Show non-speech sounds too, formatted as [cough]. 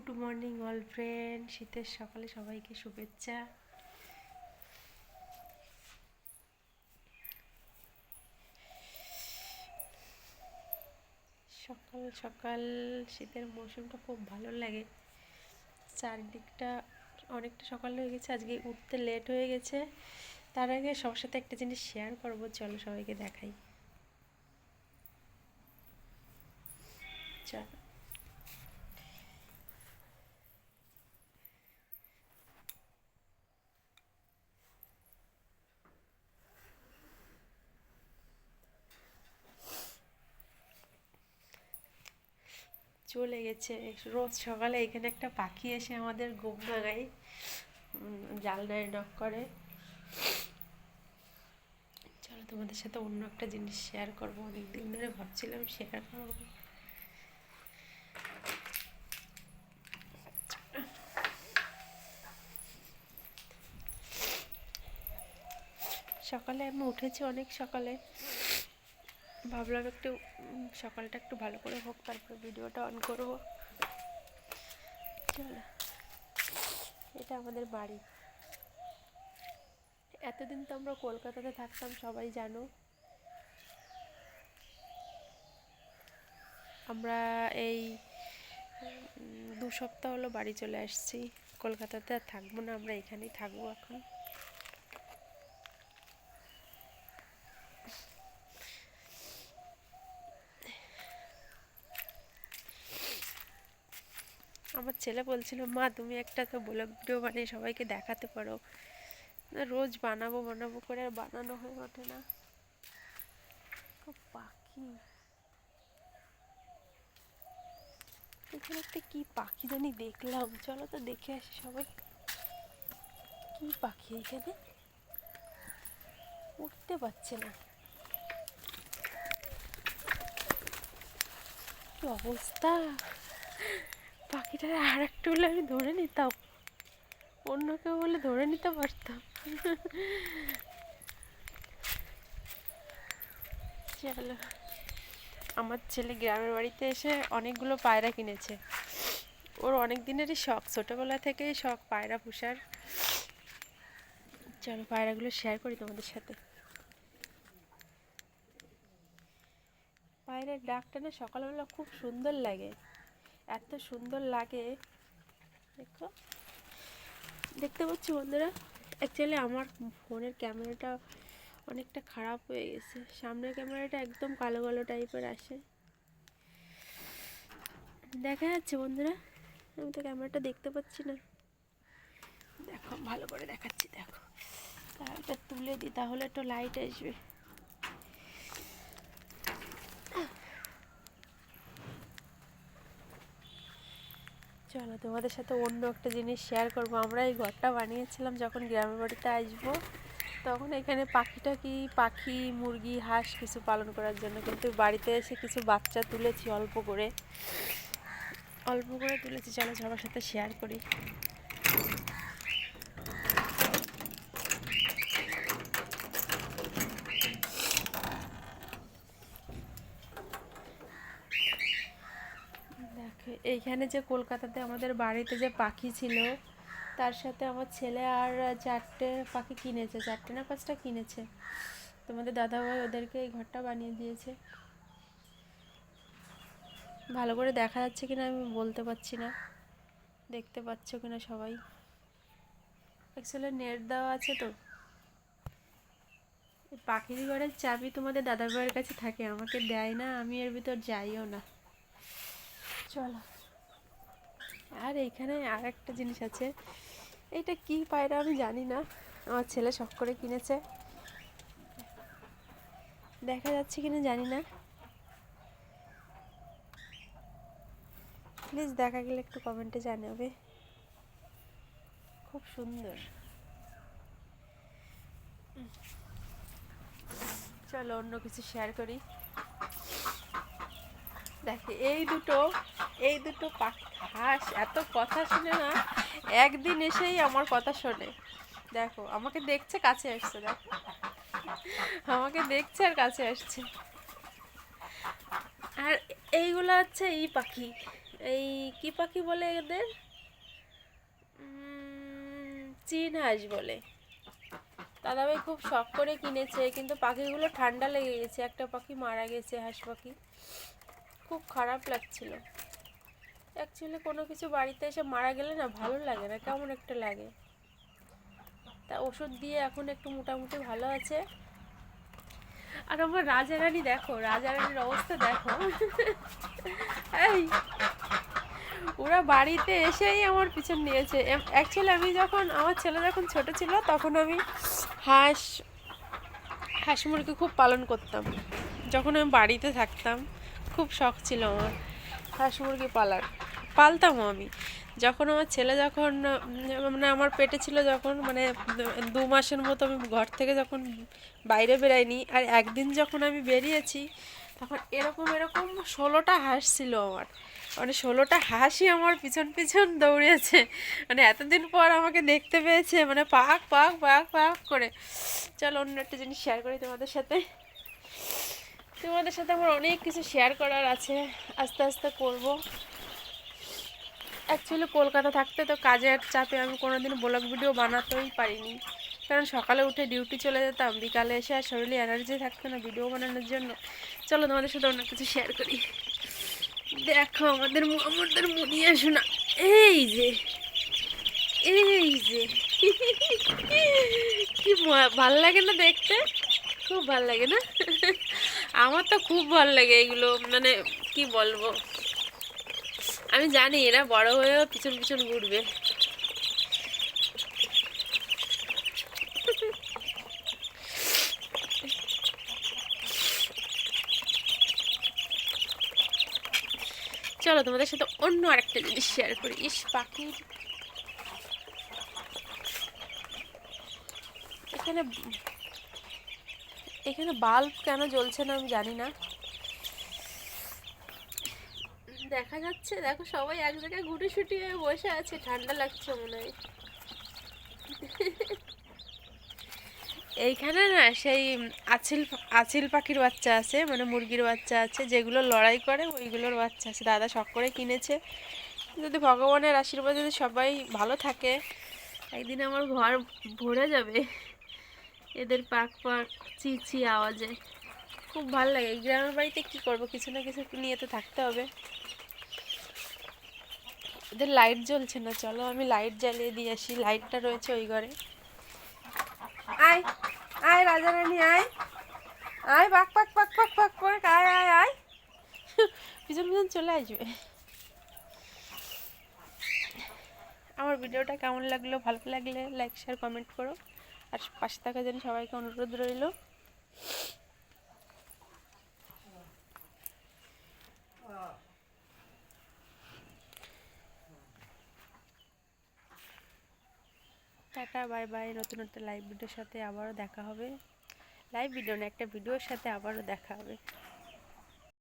Good morning all friend শীতের সকালে সবাইকে শুভেচ্ছা। সকাল সকাল, শীতের মৌসুমটা খুব ভালো লাগে। চারিদিকটা অনেকটা সকাল হয়ে গেছে, আজকে উঠতে লেট হয়ে গেছে। তার আগে সবার সাথে একটা জিনিস শেয়ার করব, চলো সবাইকে দেখাই। চলো। চলে গেছে। রোজ সকালে এখানে একটা পাখি এসে আমাদের ঘুম ভাঙায়। জালনায় নক করে। চলো তোমাদের সাথে অন্য একটা জিনিস শেয়ার করব। অনেক দিন ধরে ভাবছিলাম শেয়ার করব। সকালে আমি উঠেছি অনেক সকালে। ভাবলাম একটু সকালটা একটু ভালো করে হোক, তারপর ভিডিওটা অন করব। চলো, এটা আমাদের বাড়ি। এতদিন তো আমরা কলকাতাতে থাকতাম, সবাই জানো। আমরা এই দু সপ্তাহ হলো বাড়ি চলে আসছি। কলকাতাতে আর থাকব না, আমরা এখানেই থাকব এখন। আমার ছেলে বলছিল, মা, তুমি একটা তো ব্লগ ভিডিও বানিয়ে সবাইকে দেখাতে পারো। রোজ বানাবো বানাবো করে আর বানানো হয়ে ওঠে না। পাখি। এখানে একটা কি পাখি জানি দেখলাম। চলো তো দেখে আসি সবাই। কি পাখি এখানে? উঠতে পারছে না। কি অবস্থা? পাখিটার আর একটু হলে আমি ধরে নিতাম। অন্য কেউ বলে ধরে নিতে পারতাম। চলো। আমার ছেলে গ্রামের বাড়িতে এসে অনেকগুলো পায়রা কিনেছে। ওর অনেক দিনেরই শখ। ছোটোবেলা থেকেই শখ পায়রা পোষার। চলো পায়রাগুলো শেয়ার করি তোমাদের সাথে। পায়রার ডাকটা না সকালবেলা খুব সুন্দর লাগে। এত সুন্দর লাগে। দেখো। দেখতে পাচ্ছি বন্ধুরা? অ্যাকচুয়ালি আমার ফোনের ক্যামেরাটা অনেকটা খারাপ হয়ে গেছে। সামনের ক্যামেরাটা একদম কালো কালো টাইপের আসে। দেখা যাচ্ছে বন্ধুরা? আমি তো ক্যামেরাটা দেখতে পাচ্ছি না। দেখো, ভালো করে দেখাচ্ছি, দেখো। তুলে দিই, তাহলে একটু লাইট আসবে। চলো তোমাদের সাথে অন্য একটা জিনিস শেয়ার করব। আমরা এই ঘরটা বানিয়েছিলাম যখন গ্রামের বাড়িতে আসব। তখন এখানে পাখিটা কি? পাখি, মুরগি, হাঁস কিছু পালন করার জন্য। কিন্তু বাড়িতে এসে কিছু বাচ্চা তুলেছি অল্প করে। অল্প করে তুলেছি। চলো সবার সাথে শেয়ার করি দেখো এইখানে যে কলকাতাতে আমাদের বাড়িতে যে পাখি ছিল, তার সাথে আমার ছেলে আর চারটে পাখি কিনেছে, চারটে না পাঁচটা কিনেছে। তোমাদের দাদাভাই ওদেরকে এই ঘরটা বানিয়ে দিয়েছে। ভালো করে দেখা যাচ্ছে কিনা আমি বলতে পারছি না। দেখতে পাচ্ছ কিনা সবাই? অ্যাকচুয়ালি নেট দেওয়া আছে তো। পাখির ঘরের চাবি তোমাদের দাদাভাইয়ের কাছে থাকে, আমাকে দেয় না, আমি এর ভিতর যাইও না। চলো। আর এইখানে আর একটা জিনিস আছে। এইটা কি পায়রা আমি জানি না। আমার ছেলে শখ করে কিনেছে। দেখা যাচ্ছে কিনা জানি না। প্লিজ দেখা গেলে একটু কমেন্টে জানাবে। খুব সুন্দর। চলো অন্য কিছু শেয়ার করি। দেখে, এই দুটো এই দুটো পাখি হাঁস এত কথা শুনে না একদিন এসেই আমার কথা শোনে। দেখো, আমাকে দেখছে, কাছে আসছে, দেখো। আমাকে দেখছে আর কাছে আসছে। আর এইগুলো হচ্ছে এই পাখি। এই কি পাখি বলে এদের? চীন হাঁস বলে। দাদাভাই খুব শখ করে কিনেছে, কিন্তু পাখিগুলো ঠান্ডা লেগে গেছে। একটা পাখি মারা গেছে, হাঁস পাখি। খুব খারাপ লাগছিল। অ্যাকচুয়ালি কোনো কিছু বাড়িতে এসে মারা গেলে না ভালো লাগে না, কেমন একটা লাগে। তা ওষুধ দিয়ে এখন একটু মোটামুটি ভালো আছে। আর আমার রাজারানী দেখো, রাজারানীর অবস্থা দেখো। এই, ওরা বাড়িতে এসেই আমার পিছন নিয়েছে। অ্যাকচুয়ালি আমি যখন, আমার ছেলে যখন ছোট ছিল তখন আমি হাঁস হাঁস মুরগি খুব পালন করতাম। যখন আমি বাড়িতে থাকতাম খুব শখ ছিল আমার। হাঁস মুরগি পালার। পালতামও আমি। যখন আমার ছেলে যখন মানে আমার পেটে ছিল যখন মানে দু মাসের মতো আমি ঘর থেকে যখন বাইরে বেরাইনি আর একদিন যখন আমি বেরিয়েছি, তখন এরকম এরকম ষোলোটা হাঁস ছিল আমার। মানে ষোলোটা হাঁসই আমার পিছন পিছন দৌড়িয়েছে। মানে এতদিন পর আমাকে দেখতে পেয়েছে মানে পাক পাক পাক পাক করে। চলো অন্য একটা জিনিস শেয়ার করি তোমাদের সাথে। তোমাদের সাথে আমার অনেক কিছু শেয়ার করার আছে। আস্তে আস্তে করব। অ্যাকচুয়ালি কলকাতা থাকতে তো কাজের চাপে আমি কোনোদিন ব্লগ ভিডিও বানাতেই পারিনি। কারণ সকালে উঠে ডিউটি চলে যেতাম, বিকালে এসে আর শরীরে এনার্জি থাকতো না ভিডিও বানানোর জন্য। চলো তোমাদের সাথে অনেক কিছু শেয়ার করি। দেখো আমাদের আমাদের মুনিয়া শোনা এই যে এই যে। [laughs] কি ভালো লাগে না দেখতে? খুব ভালো লাগে না? আমার তো খুব ভালো লাগে এগুলো মানে কি বলব? আমি জানি এরা বড় হয়েও পিছন পিছন ঘুরবে। চলো তোমাদের সাথে অন্য আরেকটা জিনিস শেয়ার করি। ইস, পাখির। এখানে এখানে বাল্ব কেন জ্বলছে না আমি জানি না। দেখা যাচ্ছে, দেখো সবাই এক জায়গায় ঘুটে ছুটি হয়ে বসে আছে, ঠান্ডা লাগছে মনে হয়। এইখানে না সেই আছিল আছিল পাখির বাচ্চা আছে মানে মুরগির বাচ্চা আছে, যেগুলো লড়াই করে, ওইগুলোর বাচ্চা আছে। দাদা শখ করে কিনেছে। যদি ভগবানের আশীর্বাদ যদি সবাই ভালো থাকে, একদিন আমার ঘর ভরে যাবে। এদের পাক পাক চি চি আওয়াজে। খুব ভালো লাগে। গ্রামের বাড়িতে কি করব? কিছু না কিছু নিয়ে তো থাকতে হবে। এদের লাইট জ্বলছে না। চলো আমি লাইট জ্বালিয়ে দিয়ে আসি। লাইটটা রয়েছে ওই ঘরে। আয় আয় রাজা রানী আয়। আয়, পাক পাক পাক পাক পাক পাক, আয় আয় আয়। পিছন পিছন চলে আসবে। আমার ভিডিওটা কেমন লাগল? ভালো লাগলে লাইক, শেয়ার, কমেন্ট করো। আর পাশে থাকার যেন সবাইকে অনুরোধ রইল। Tata, bye bye. নতুন নতুন লাইভ ভিডিওর সাথে আবারও দেখা হবে। লাইভ ভিডিও না, একটা ভিডিওর সাথে আবারও দেখা হবে।